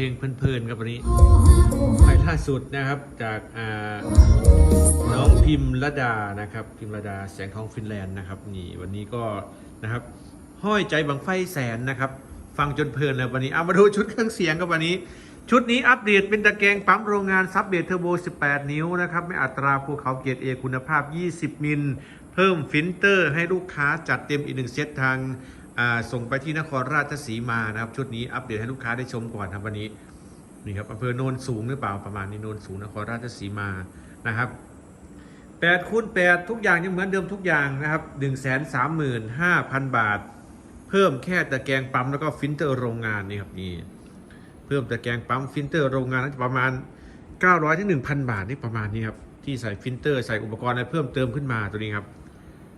คูณ8ฟังเพลงเพลินๆครับวันนี้ไปล่าสุดนะครับจากอ่าน้องพิมพ์ระดานะครับ พิมพ์ระดาแสงทองฟินแลนด์นะครับนี่วันนี้ก็นะครับ ห้อยใจบังไฟแสนนะครับ ฟังจนเพลินเลยวันนี้เอามาดูชุดเครื่องเสียงกับวันนี้ ชุดนี้อัปเดตเป็นตะแกรงปั๊มโรงงานซับเบทเทอร์โบ 18 นิ้วนะครับไม่อัตราภูเขาเกียรติเอคุณภาพ 20 มิล เพิ่มฟิลเตอร์ให้ลูกค้าจัดเต็มอีกหนึ่งเซตทางอ่า ส่งไปที่นครราชสีมานะครับชุดนี้อัปเดตให้ลูกค้าได้ชมก่อนครับวันนี้นี่ครับอำเภอโนนสูงหรือเปล่าประมาณนี้โนนสูงนครราชสีมานะครับ8คูณ8ทุกอย่างยังเหมือนเดิมทุกอย่างนะครับ 1 3 5 0 0 0 บาท เพิ่มแค่ตะแกรงปั๊มแล้วก็ฟิลเตอร์โรงงานนี่ครับนี่เพิ่มตะแกรงปั๊มฟิลเตอร์โรงงานน่าจะประมาณ 900ถึง1,000 บาทนี่ประมาณนี้ครับที่ใส่ฟิลเตอร์ใส่อุปกรณ์อะไรเพิ่มเติมขึ้นมาตัวนี้ครับ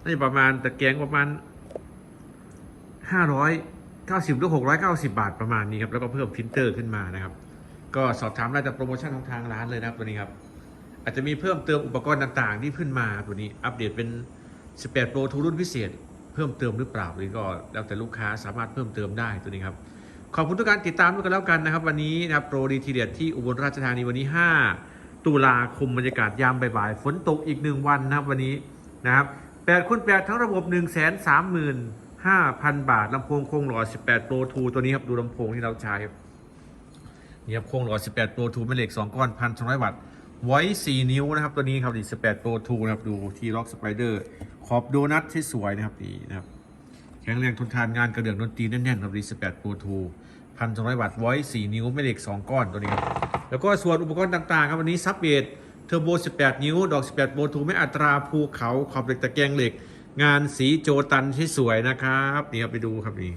น่าจะประมาณตะแกรงประมาณ 590 หรือ 690 บาทประมาณนี้ครับ แล้วก็เพิ่มฟิลเตอร์ขึ้นมานะครับ ก็สอบถามรายจากโปรโมชั่นของทางร้านเลยนะครับตัวนี้ครับ อาจจะมีเพิ่มเติมอุปกรณ์ต่างๆ ที่ขึ้นมาตัวนี้อัปเดตเป็น 18 Pro ทูรุ่นพิเศษ เพิ่มเติมหรือเปล่าตัวนี้ก็แล้วแต่ลูกค้าสามารถเพิ่มเติมได้ตัวนี้ครับ ขอบคุณทุกการติดตามด้วยกันแล้วกันนะครับ วันนี้นะครับโปรดีทีเดียที่อุบลราชธานีวันนี้ 5 ตุลาคมบรรยากาศยามบ่ายๆฝนตกอีกหนึ่งวันนะครับวันนี้นะครับ8คูณ8ทั้งระบบ 1 3 5 0 0 0 บาทลำโพงโคงหล่อ18 Pro 2ตัวนี้ครับ ดูลำโพงที่เราใช้ครับนี่ครับโครงหล่อ18 Pro 2แม่เหล็ก 2 ก้อน 1,200 วัตต์ ไว้ 4 นิ้วนะครับ ตัวนี้ครับดี18 Pro 2นะครับ ดูที่ล็อกสไปเดอร์ขอบโดนัทที่สวยนะครับนี่นะครับ แข็งแรงทนทานงานกระเดื่องดนตรีแน่นๆครับดี18 Pro 2 1,200 วัตต์ ไว้ 4 นิ้วแม่เหล็ก 2 ก้อนตัวนี้ครับแล้วก็ส่วนอุปกรณ์ต่างๆครับวันนี้ซับเบดเทอร์โบ 18 นิ้ว ดอก 18 Pro 2ไม่อัตราภูเขาขอบเหล็กตะแกรงเหล็ก งานสีโจตันที่สวยนะครับนี่ครับไปดูครับนี่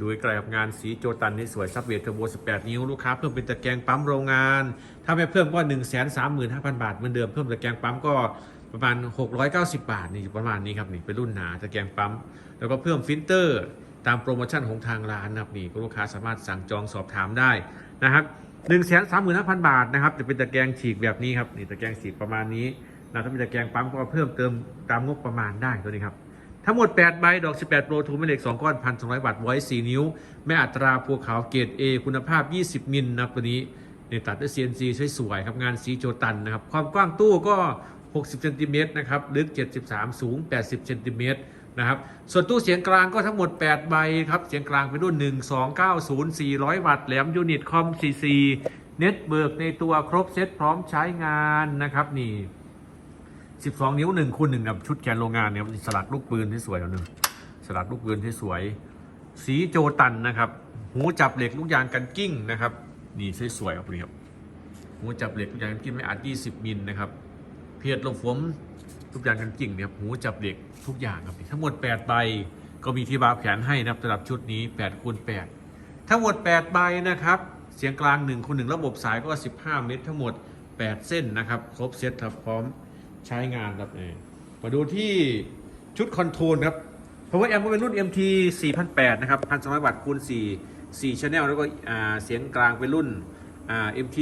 ดูใกล้กับงานสีโจตันที่สวยซับเวทเทอร์โบ18 นิ้วลูกค้าเพิ่มเป็นตะแกรงปั๊มโรงงาน ถ้าไม่เพิ่มก็ 1 3 5 0 0 0 บาทเหมือนเดิมเพิ่มตะแกรงปั๊มก็ประมาณ 690 บาทนี่ประมาณนี้ครับนี่เป็นรุ่นหนาตะแกรงปั๊ม แล้วก็เพิ่มฟิลเตอร์ตามโปรโมชั่นของทางร้านนะครับนี่ลูกค้าสามารถสั่งจองสอบถามได้นะครับ1 3 5 0 0 0บาทนะครับจะเป็นตะแกรงฉีกแบบนี้ครับนี่ตะแกรงฉีกประมาณนี้ นะถ้าเป็นตะแกรงปั๊มก็เพิ่มเติมตามงบประมาณได้ตัวนี้ครับทั้งหมด 8 ใบ ดอก 18 โปรทูมเหล็ก 2 ก้อน 1,200 วัตต์ไว้4นิ้ว แม่อัตราภูเขาเกรด A คุณภาพ 20 มิลนะครับตัวนี้เนี่ยตัดด้วย CNC สวยๆครับ งานสีโจตันนะครับ ความกว้างตู้ก็ 60เซนติเมตรนะครับ ลึก 73 สูง 80เซนติเมตรนะครับ ส่วนตู้เสียงกลางก็ทั้งหมด 8 ใบครับ เสียงกลางเป็นรุ่น 1290 400 วัตต์ แหลมยูนิตคอม CC เน็ตเบิร์กในตัวครบเซตพร้อมใช้งานนะครับนี่ 12 นิ้ว1คูณ1กับชุดแขนโรงงานเนี่ยสลักลูกปืนที่สวยแล้วหนึ่งสลักลูกปืนที่สวย สีโจตันนะครับ หูจับเหล็กลูกยางกันกิ้งนะครับ นี่สวยๆครับนี่ครับหูจับเหล็กลูกยางกันกิ้งไม่อาจ20มิลนะครับ เพียรลมฝมลูกยางกันกิ้งเนี่ยหูจับเหล็กทุกอย่างครับทั้งหมด8ใบก็มีที่บาร์แขนให้นะครับสำหรับชุดนี้8คูณ8ทั้งหมด8ใบนะครับ เสียงกลาง1คูณ1ระบบสายก็ 15 เมตร ทั้งหมด 8 เส้นนะครับ ครบเซตครับพร้อม ใช้งานครับเออมาดูที่ชุดคอนโทรลครับเพราะว่าแอมก็เป็นรุ่น MT 4008 นะครับ 1,200 วัตต์คูณ4 4 Channel แล้วก็เสียงกลางเป็นรุ่น MT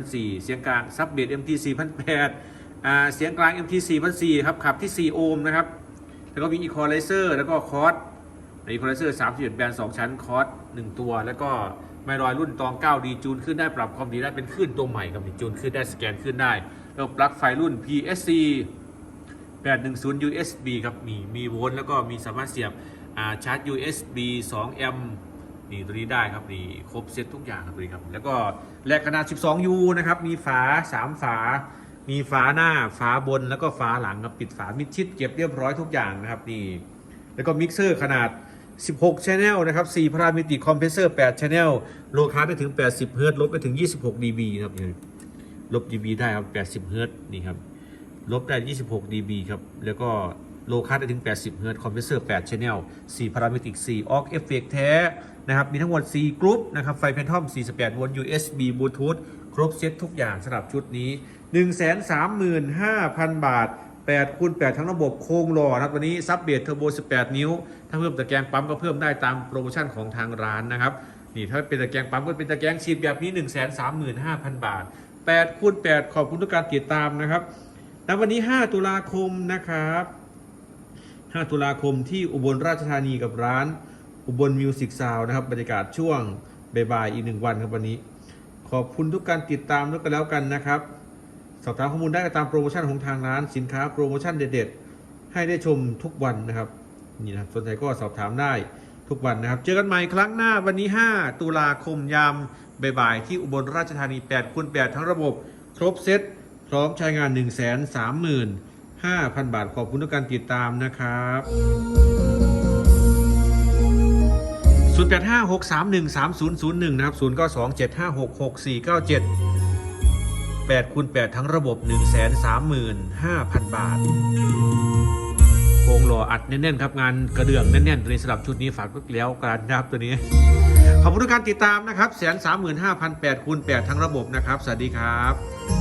4004 เสียงกลางซับเบส MT 4008 เสียงกลาง MT 4004 ครับขับที่ 4 โอห์มนะครับ แล้วก็มี Equalizer แล้วก็คอร์ส Equalizer 31แบน2ชั้นคอร์ส1ตัว แล้วก็ไมรอยรุ่นตอง 9D จูนขึ้นได้ปรับความดีได้เป็นขึ้นตัวใหม่ครับดีจูนขึ้นได้สแกนขึ้นได้ แล้วปลั๊กไฟรุ่น PSC 810 USB ครับมีมีโวลต์แล้วก็มีสามารถเสียบาชาร์จ USB 2 แอมป์นี่ตัวนี้ได้ครับนี่ครบเซตทุกอย่างครับตัวนี้ครับ แล้วก็แหลกขนาด 12U นะครับ มีฝา 3 ฝา มีฝาหน้าฝาบนแล้วก็ฝาหลังครับปิดฝามิดชิดเก็บเรียบร้อยทุกอย่างนะครับนี่แล้วก็มิกเซอร์ขนาด 16 Channel นะครับ4พารามิติคอมเพรสเซอร์8 Channel โลคาร์ได้ถึง 80เฮิร์ตซ์ลบไปถึง 26 dB นะครับนี่ ลบ dB ได้ครับ 80 เฮิร์ตซ์นี่ครับ ลบได้ 26 dB ครับ แล้วก็โลคัสได้ถึง 80 เฮิร์ตซ์คอมเพรสเซอร์ 8 Channel 4พารามิติก 4 ออกเอฟเฟกแท้นะครับ มีทั้งหมด 4 กรุ๊ปนะครับ ไฟแพนทอม 48 โวลต์ USB บลูทูธครบเซ็ตทุกอย่างสำหรับชุดนี้ 135,000 บาท8คูณ8ทั้งระบบโครงหล่อนะครับวันนี้ซับเบสเทอร์โบ 18 นิ้ว ถ้าเพิ่มตะแกรงปั๊มก็เพิ่มได้ตามโปรโมชั่นของทางร้านนะครับ นี่ถ้าเป็นตะแกรงปั๊มก็เป็นตะแกรงฉีดแบบนี้ 135,000 บาท 8คูณ8ขอบคุณทุกการติดตามนะครับณวันนี้ 5 ตุลาคมนะครับ 5 ตุลาคมที่อุบลราชธานีกับร้านอุบลมิวสิกซาวนะครับบรรยากาศช่วงบ่ายๆอีกหนึ่งวันครับวันนี้ ขอบคุณทุกการติดตามด้วยกันแล้วกันนะครับ สอบถามข้อมูลได้ตามโปรโมชั่นของทางร้านสินค้าโปรโมชั่นเด็ดๆ ให้ได้ชมทุกวันนะครับนี่นะครับสนใจก็สอบถามได้ทุกวันนะครับ เจอกันใหม่ครั้งหน้าวันนี้ 5 ตุลาคมยาม บ่ายๆที่อุบลราชธานี8คูณ8ทั้งระบบ ครบเซตพร้อมใช้งาน 1 3 5 0 0 0 บาทขอบคุณทุกการติดตามนะครับ0 8 5 6 3 1 3 0 0 1นะครับ0 9 2 7 5 6 6 4 9 7 8คูณ8ทั้งระบบ 1 3 5 0 0 0 บาทโครงหล่ออัดแน่นๆครับงานกระเดื่องแน่นๆตัวนี้สำหรับชุดนี้ฝากไว้แล้วกันนะครับตัวนี้ ขอบคุณทุกการติดตามนะครับแสนสามหมื่นห้าพันแปดคูณแปดทั้งระบบนะครับ สวัสดีครับ